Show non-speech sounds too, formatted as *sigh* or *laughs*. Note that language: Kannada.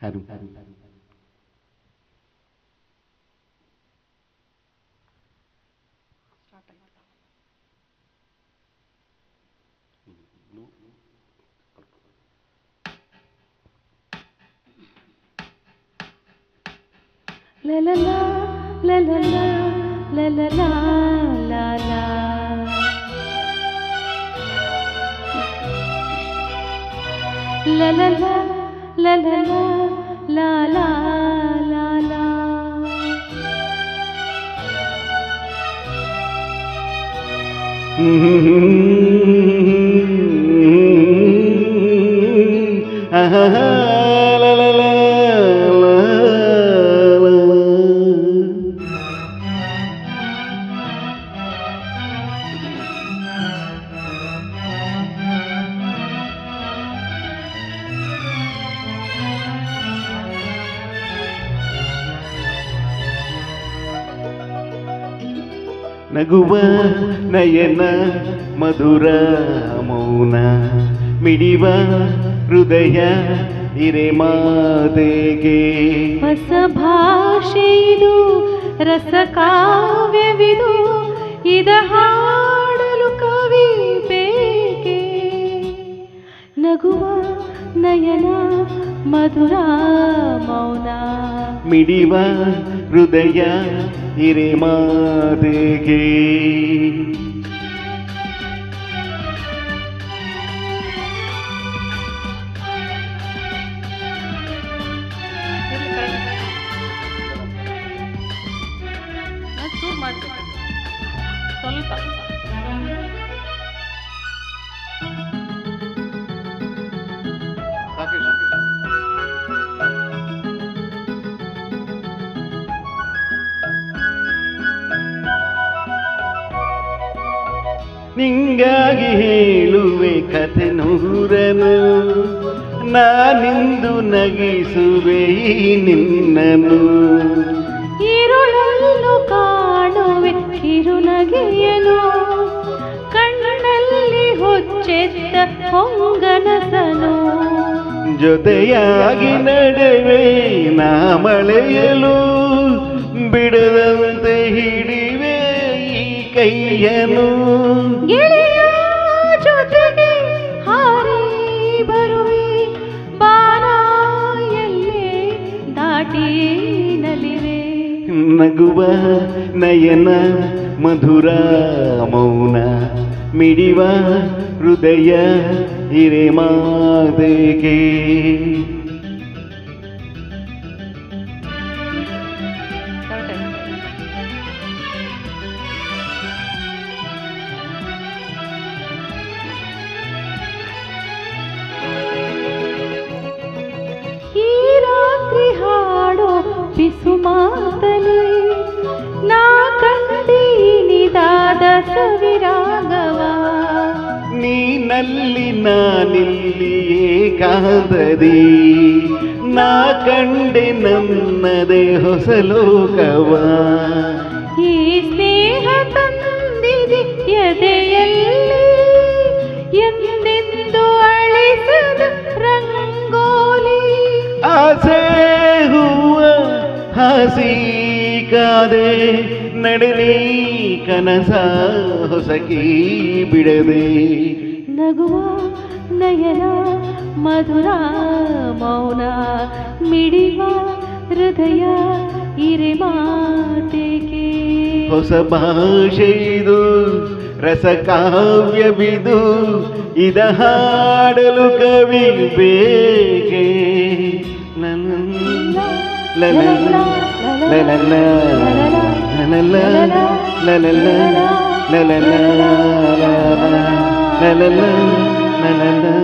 Adam. La la la, la la la, la la la, la la. La la la. La la la la la la la *laughs* ನಗುವ ನಯನ ಮಧುರ ಮೌನ ಮಿಡಿವ ಹೃದಯ ಹಿರೆ ಮಾತೆಗೆ ಹೊಸ ಭಾಷೆಯಿದು ರಸಕಾವ್ಯವಿದು ಇದ ಹಾಡಲು ಕವಿ ಬೇಕೆ? ನಗುವ ನಯನ ಮಧುರ ಮೌನ ಮಿಡಿವ ಹೃದಯ ಹಿರೆ ಮಾತೆಗೆ ಸ್ವಲ್ಪ ನಿಂಗಾಗಿ ಹೇಳುವೆ ಕಥೆ ನೂರನು. ನಾನಿಂದು ನಗಿಸುವೆ ಈ ನಿನ್ನನು ಇರುಳನ್ನು ಕಾಣುವೆ ಕಿರುನಗೆಯನು. ಕಣ್ಣಲ್ಲಿ ಹೊಚ್ಚೆತ್ತ ಹೊಂಗನಸನು. ಜೊತೆಯಾಗಿ ನಡೆವೆ ನಾ ಮಳೆಯಲು. ಬಿಡದಂತೆ ಹಿಡಿ ಈ ಕೈಯನು ಗೆಳೆಯ ಜೊತೆಗೆ ಹಾರಿ ಬರುವೆ. ಬಾರ ಎಲ್ಲೇ ದಾಟಿ ನಲಿವೆ. ನಗುವ ನಯನ ಮಧುರ ಮೌನ ಮಿಡಿವ ಹೃದಯ ಹಿರೆ పిసుమాతలి నా కంದೀನಿ ದಾದಸ ವಿರಾಗವ ನೀನಲ್ಲಿ ನಾನಿಲ್ಲಿಯೇ ಕಾದರಿ ನಾ ಕಂಡೆ ನನ್ನದೇ ಹೊಸ ಲೋಕವ ಈ ಸ್ನೇಹ ತಂದಿದೆ ಎದೆಯಲ್ಲಿ ಎಂದೇ ಹಸಿ ಕಾದೆ ನಡೆಲಿ ಕನಸ ಹೊಸಕಿ ಬಿಡದೆ. ನಗುವ ನಯನ ಮಧುರ ಮೌನ ಮಿಡಿವ ಹೃದಯ ಇರೆ ಮಾತೆಗೆ ಹೊಸ ಭಾಷೆ ಇದು ರಸಕಾವ್ಯವಿದು ಇದ ಹಾಡಲು ಕವಿ ಬೇಕೆ? la la la la